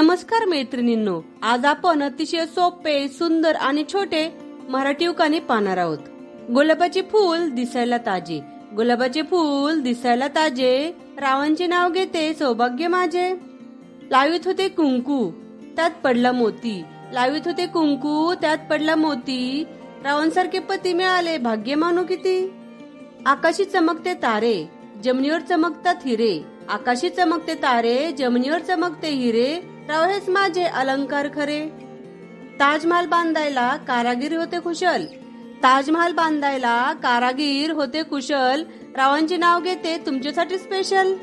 नमस्कार मैत्रिणींनो आज आपण अतिशय सोपे सुंदर आणि छोटे मराठी उकाने पाहणार आहोत. गुलाबाचे फूल दिसायला ताजे. गुलाबाचे फूल दिसायला ताजे. रावांचे नाव घेते सौभाग्य माझे. लावित होते कुंकू त्यात पडला मोती. लावित होते कुंकू त्यात पडला मोती. रावांसारखे पती मिळाले भाग्य मानू किती. आकाशी चमकते तारे जमिनीवर चमकतात हिरे. आकाशी चमकते तारे जमिनीवर चमकते हिरे. हेच माझे अलंकार खरे. ताजमहाल बांधायला कारागीर होते कुशल. ताजमहाल बांधायला कारागीर होते कुशल. रावांचे नाव घेते तुमच्यासाठी स्पेशल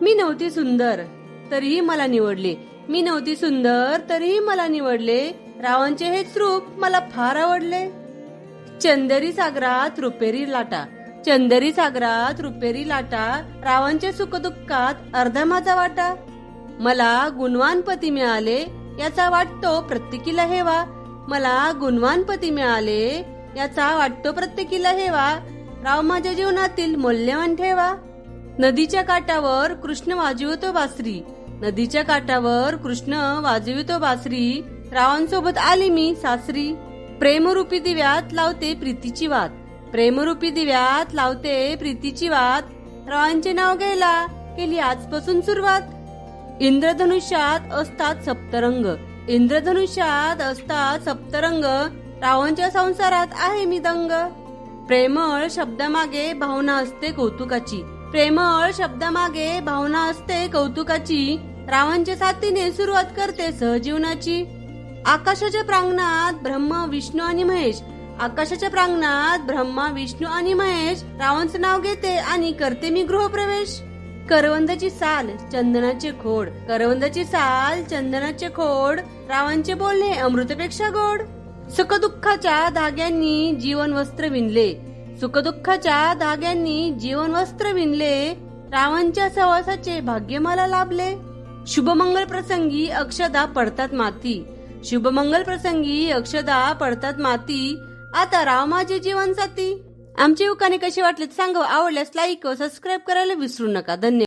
मी नव्हती सुंदर तरीही मला निवडले. मी नव्हती सुंदर तरीही मला निवडले. रावांचे हेच रूप मला फार आवडले. चंदेरी सागरात रुपेरी लाटा. चंदेरी सागरात रुपेरी लाटा. रावांच्या सुखदुःखात अर्धा माझा वाटा. मला गुणवान पती मिळाले याचा वाटतो प्रत्येकीला हेवा. मला गुणवान पती मिळाले याचा वाटतो प्रत्येकीला हेवा. राव माझ्या जीवनातील मौल्यवान ठेवा. नदीच्या काठावर कृष्ण वाजवितो बासरी. नदीच्या काठावर कृष्ण वाजवितो बासरी. रावांसोबत आली मी सासरी. प्रेमरूपी दिव्यात लावते प्रीतीची वात. प्रेमरूपी दिव्यात लावते प्रीतीची वात. रावांचे नाव घ्यायला केली आजपासून सुरुवात. इंद्रधनुष्यात असतात सप्तरंग. इंद्रधनुष्यात असतात सप्तरंग. रावणच्या संसारात आहे मी दंग प्रेमळ शब्दामागे भावना असते कौतुकाची. प्रेमळ शब्दामागे भावना असते कौतुकाची. रावणच्या साथीने सुरुवात करते सहजीवनाची. आकाशाच्या प्रांगणात ब्रह्मा विष्णू आणि महेश. आकाशाच्या प्रांगणात ब्रह्मा विष्णू आणि महेश. रावांचं नाव घेते आणि करते मी गृहप्रवेश. करवंदाची साल चंदनाचे खोड. करवंदाची साल चंदनाचे खोड. रावांचे बोलणे अमृतपेक्षा गोड. सुखदुःखाच्या धाग्यांनी जीवन वस्त्र विणले. सुखदुःखाच्या धाग्यांनी जीवन वस्त्र विणले. रावांच्या सहवासाचे भाग्य मला लाभले. शुभमंगल प्रसंगी अक्षदा पडतात माती. शुभमंगल प्रसंगी अक्षदा पडतात माती. आता राव माझे जीवन साथी. आमची उकाने कशी वाटले ते सांगा आवडल्यास लाईक व सबस्क्राईब करायला विसरू नका. धन्यवाद.